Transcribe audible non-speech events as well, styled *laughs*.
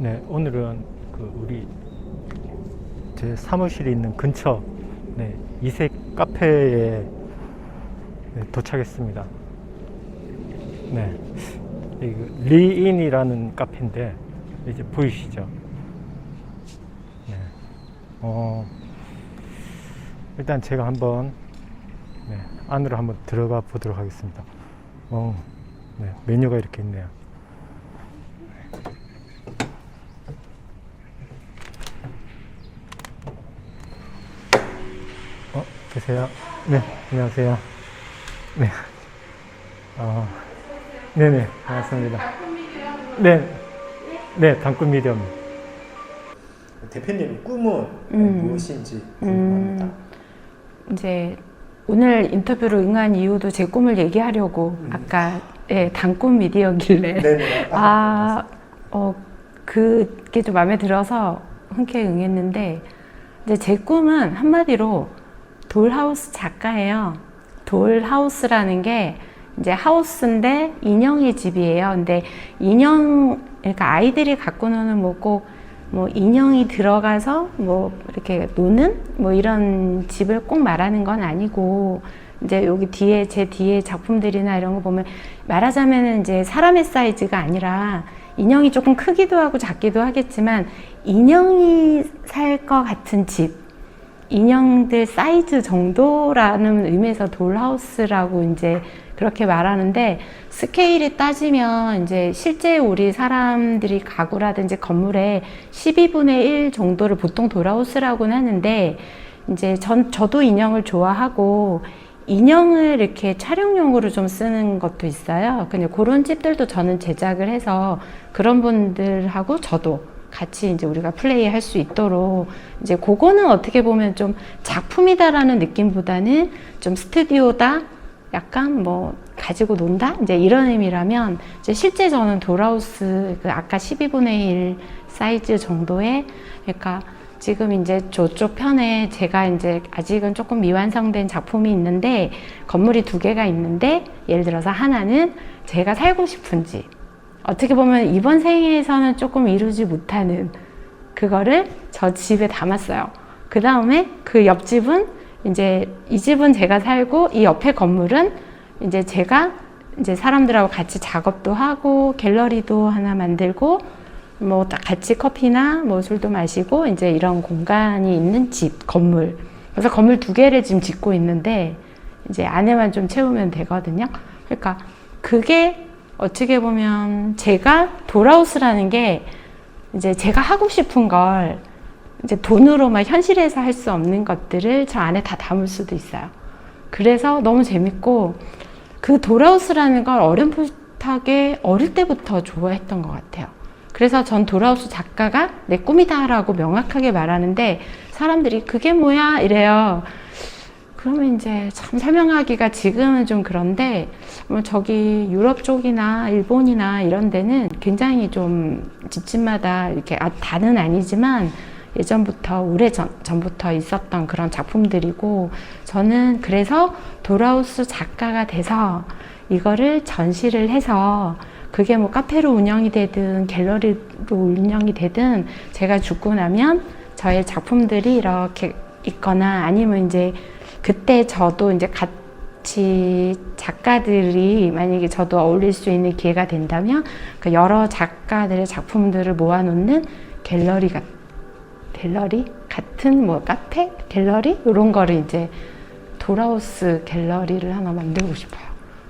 네, 오늘은 그 우리 제 사무실이 있는 근처 네, 이색 카페에 네, 도착했습니다. 네, 이그 리인이라는 카페인데 이제 보이시죠? 네, 어, 일단 제가 한번 네, 안으로 한번 들어가 보도록 하겠습니다. 어, 네, 메뉴가 이렇게 있네요. 계세요? 네, 안녕하세요. 네. 어, 네네, 반갑습니다. 네, 네, 단꿈 미디엄. 대표님 꿈은 음. 무엇인지 음, 이제 오늘 인터뷰를 응한 이유도 제 꿈을 얘기하려고 아까 예, 단꿈 미디어길래 *laughs* 네네. 아, 어, 그게 좀 마음에 들어서 흔쾌히 응했는데 이제 제 꿈은 한마디로 돌하우스 작가예요. 돌하우스라는 게 이제 하우스인데 인형의 집이에요. 근데 인형 그러니까 아이들이 갖고 노는 뭐꼭 뭐 인형이 들어가서 뭐 이렇게 노는 뭐 이런 집을 꼭 말하는 건 아니고 이제 여기 뒤에 제 뒤에 작품들이나 이런 거 보면 말하자면은 이제 사람의 사이즈가 아니라 인형이 조금 크기도 하고 작기도 하겠지만 인형이 살 것 같은 집 인형들 사이즈 정도라는 의미에서 돌하우스라고 이제 그렇게 말하는데 스케일이 따지면 이제 실제 우리 사람들이 가구라든지 건물의 12분의 1 정도를 보통 돌하우스라고는 하는데 이제 전 저도 인형을 좋아하고 인형을 이렇게 촬영용으로 좀 쓰는 것도 있어요. 근데 그런 집들도 저는 제작을 해서 그런 분들하고 저도 같이 이제 우리가 플레이 할 수 있도록 이제 그거는 어떻게 보면 좀 작품이다라는 느낌보다는 좀 스튜디오다? 약간 뭐 가지고 논다? 이제 이런 의미라면 이제 실제 저는 돌하우스 그 아까 12분의 1 사이즈 정도의 그러니까 지금 이제 저쪽 편에 제가 이제 아직은 조금 미완성된 작품이 있는데 건물이 두 개가 있는데 예를 들어서 하나는 제가 살고 싶은 집 어떻게 보면 이번 생에서는 조금 이루지 못하는 그거를 저 집에 담았어요. 그 다음에 그 옆집은 이제 이 집은 제가 살고 이 옆에 건물은 이제 제가 이제 사람들하고 같이 작업도 하고 갤러리도 하나 만들고 뭐다 같이 커피나 뭐 술도 마시고 이제 이런 공간이 있는 집 건물. 그래서 건물 두 개를 지금 짓고 있는데 이제 안에만 좀 채우면 되거든요. 그러니까 그게 어떻게 보면 제가 돌아우스라는 게 이제 제가 하고 싶은 걸 이제 돈으로만 현실에서 할 수 없는 것들을 저 안에 다 담을 수도 있어요. 그래서 너무 재밌고 그 돌아우스라는 걸 어렴풋하게 어릴 때부터 좋아했던 것 같아요. 그래서 전 돌아우스 작가가 내 꿈이다라고 명확하게 말하는데 사람들이 그게 뭐야 이래요. 그러면 이제 참 설명하기가 지금은 좀 그런데 뭐 저기 유럽 쪽이나 일본이나 이런 데는 굉장히 좀 집집마다 이렇게 아, 다는 아니지만 예전부터 오래 전, 전부터 있었던 그런 작품들이고 저는 그래서 돌아우스 작가가 돼서 이거를 전시를 해서 그게 뭐 카페로 운영이 되든 갤러리로 운영이 되든 제가 죽고 나면 저의 작품들이 이렇게 있거나 아니면 이제 그때 저도 이제 같이 작가들이 만약에 저도 어울릴 수 있는 기회가 된다면 그 여러 작가들의 작품들을 모아놓는 갤러리 같 갤러리? 같은 뭐 카페? 갤러리? 이런 거를 이제 돌아우스 갤러리를 하나 만들고 싶어요.